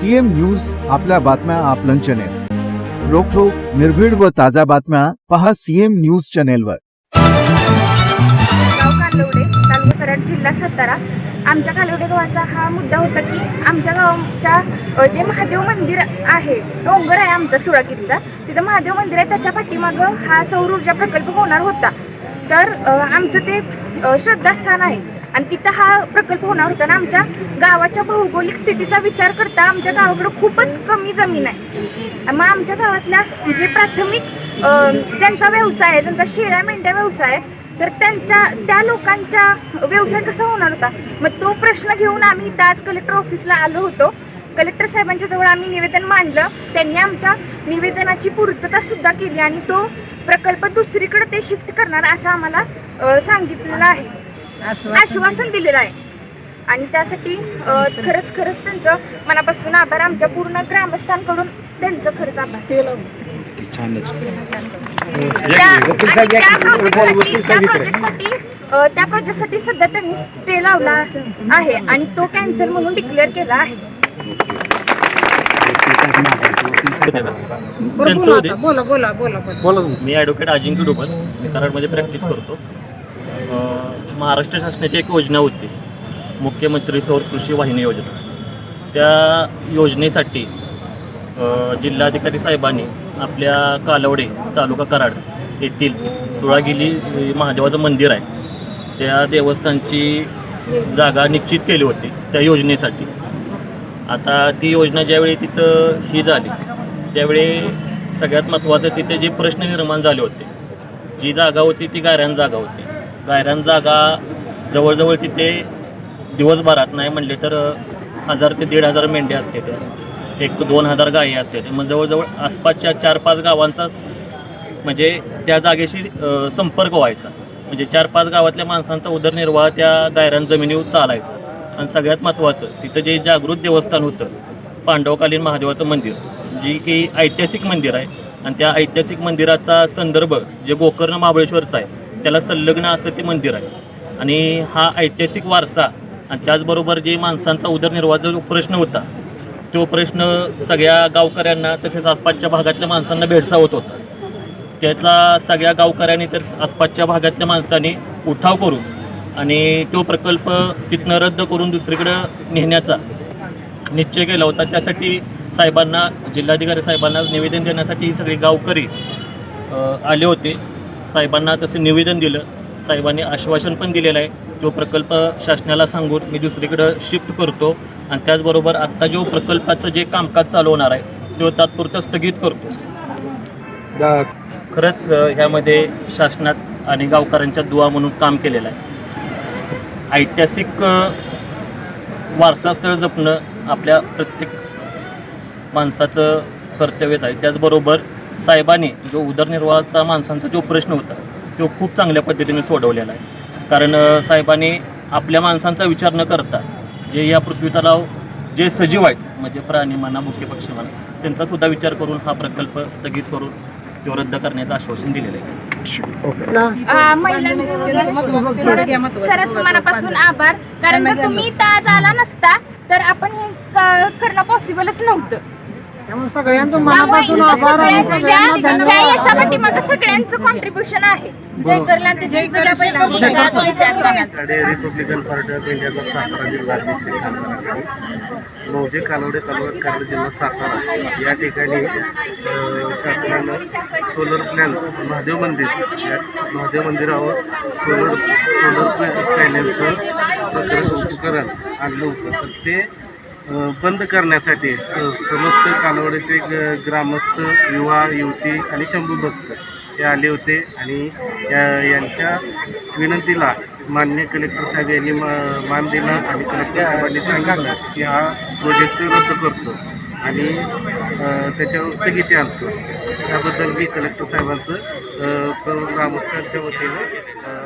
CM news आपल्या बातम्या आपलं चॅनेल रोखोक निर्भीड व ताज्या बातम्या पहा सीएम न्यूज चॅनेलवर गाव जिल्हा सातारा. आमच्या कालवडे गावाचा हा मुद्दा होता की आमच्या गावच्या जे महादेव मंदिर आहे डोंगर आहे आमचा सुळाकीरचा तिथं महादेव मंदिर आहे त्याच्या पाठीमागं हा सौर ऊर्जा प्रकल्प होणार होता. तर आमचं ते श्रद्धास्थान आहे. आणि तिथं हा प्रकल्प होणार होता आणि आमच्या गावाच्या भौगोलिक स्थितीचा विचार करता आमच्या गावाकडं खूपच कमी जमीन आहे. मग आमच्या गावातल्या जे प्राथमिक त्यांचा व्यवसाय आहे त्यांचा शेळ्या मेंढ्या व्यवसाय आहे तर त्यांच्या त्या लोकांच्या व्यवसाय कसा होणार होता? मग तो प्रश्न घेऊन आम्ही इथं आज कलेक्टर ऑफिसला आलो होतो. कलेक्टर साहेबांच्या जवळ आम्ही निवेदन मांडलं. त्यांनी आमच्या निवेदनाची पूर्तता सुद्धा केली आणि तो प्रकल्प दुसरीकडे ते शिफ्ट करणार असं आम्हाला सांगितलेलं आहे. आश्वासन दिलेलं आहे. आणि त्यासाठी खरंच खरंच त्यांचं मनापासून आभार. आमच्या पूर्ण ग्रामस्थांकडून त्यांचं खरंच आभार. त्या- प्रोजेक्टसाठी- सध्या त्यांनी स्टे लावला आहे आणि तो कॅन्सल म्हणून डिक्लेअर केला आहे. बरं बोला आता बोला बोला बोला बोला. मी ॲडव्होकेट अजिंक्य डोबल मी कराडमध्ये प्रॅक्टिस करतो. महाराष्ट्र शासनाची एक योजना होती. मुख्यमंत्री सौर कृषी वाहिनी योजना. त्या योजनेसाठी जिल्हाधिकारी साहेबांनी आपल्या कालवडे तालुका कराड येथील सुळागिली महादेवाचं मंदिर आहे. त्या देवस्थानची जागा निश्चित केली होती त्या योजनेसाठी. आता ती योजना ज्यावेळी तिथं ही झाली त्यावेळी सगळ्यात महत्त्वाचं तिथे जे प्रश्न निर्माण झाले होते जी जागा होती ती गायरान जागा होती. गायरान जागा जवळजवळ तिथे दिवसभरात नाही म्हणले तर हजार ते दीड हजार मेंढ्या असते ते. एक दोन हजार गायी असते मग जवळजवळ आसपासच्या चार पाच गावांचा म्हणजे त्या जागेशी संपर्क व्हायचा. म्हणजे चार पाच गावातल्या माणसांचा उदरनिर्वाह त्या गायरान जमिनीवर चालायचा. आणि सगळ्यात महत्त्वाचं तिथं जे जागृत देवस्थान होतं पांडवकालीन महादेवाचं मंदिर जी की ऐतिहासिक मंदिर आहे. आणि त्या ऐतिहासिक मंदिराचा संदर्भ जे गोकर्ण महाबळेश्वरचा आहे त्याला संलग्न असं ते मंदिर आहे. आणि हा ऐतिहासिक वारसा आणि त्याचबरोबर जे माणसांचा उदरनिर्वाहाचा जो प्रश्न होता तो प्रश्न सगळ्या गावकऱ्यांना तसेच आसपासच्या भागातल्या माणसांना भेडसावत होता. त्याचा सगळ्या गावकऱ्यांनी तर आसपासच्या भागातल्या माणसांनी उठाव करून आणि तो प्रकल्प तिथनं रद्द करून दुसरीकडं नेण्याचा निश्चय केला होता. त्यासाठी साहेबांना जिल्हाधिकारी साहेबांना निवेदन देण्यासाठी सगळे गावकरी आले होते. साहेबांना तसं निवेदन दिलं. साहेबांनी आश्वासन पण दिलेलं आहे. जो प्रकल्प शासनाला सांगून मी दुसरीकडं शिफ्ट करतो आणि त्याचबरोबर आत्ता जो प्रकल्पाचं जे कामकाज चालू होणार आहे तो तात्पुरतं स्थगित करतो. खरंच ह्यामध्ये शासनात आणि गावकऱ्यांच्या दुवा म्हणून काम केलेलं आहे. ऐतिहासिक वारसास्थळ जपणं आपल्या प्रत्येक माणसाचं कर्तव्यच आहे. त्याचबरोबर साहेबांनी जो उदरनिर्वाहाचा माणसांचा जो प्रश्न होता तो खूप चांगल्या पद्धतीने सोडवलेला आहे. कारण साहेबांनी आपल्या माणसांचा विचार न करता जे या पृथ्वी तलाव जे सजीव आहेत म्हणजे प्राणी म्हणा मुख्य पक्षी म्हणा त्यांचा सुद्धा विचार करून हा प्रकल्प स्थगित करून तो रद्द करण्याचं आश्वासन दिलेलं आहे. खरंच मनापासून आभार. कारण जर तुम्ही आज आला नसता तर आपण हे करणं पॉसिबलच नव्हतं. त्यामुळे सगळ्यांचं त्यामुळे मनापासून इथं आभार आणि सगळ्या- सगळ्यांना त्या- त्या धन्यवाद. यशापाठी माझं सगळ्यांचं कॉन्ट्रीब्युशन आहे. जय करला ते जय करा पहिला कडे रिपब्लिकन पार्टी ऑफ इंडियाचा सातारा जिल्हा अध्यक्ष खासदाराकडे मौजे कालवडे तालुका कराड जिल्हा सातारा. या ठिकाणी अ, शासनानं सोलर प्लॅन महादेव मंदिर या महादेव मंदिरावर सोलर सोलर पॅनेलचं प्रकरण उपकरण आणलं होतं. तर ते बंद करण्यासाठी स समस्त कालवडीचे ग ग्रामस्थ युवा युवती आणि शंभू भक्त हे आले होते आणि या- यांच्या विनंतीला मान्य कलेक्टर साहेब यांनी मा- मान दिला आणि कलेक्टर साहेबांनी सांगितलं की हा प्रोजेक्ट रद्द करतो आणि त्याच्यावर स्थगिती आणतो. त्याबद्दल मी कलेक्टर साहेबांचं सर्व ग्रामस्थांच्या वतीनं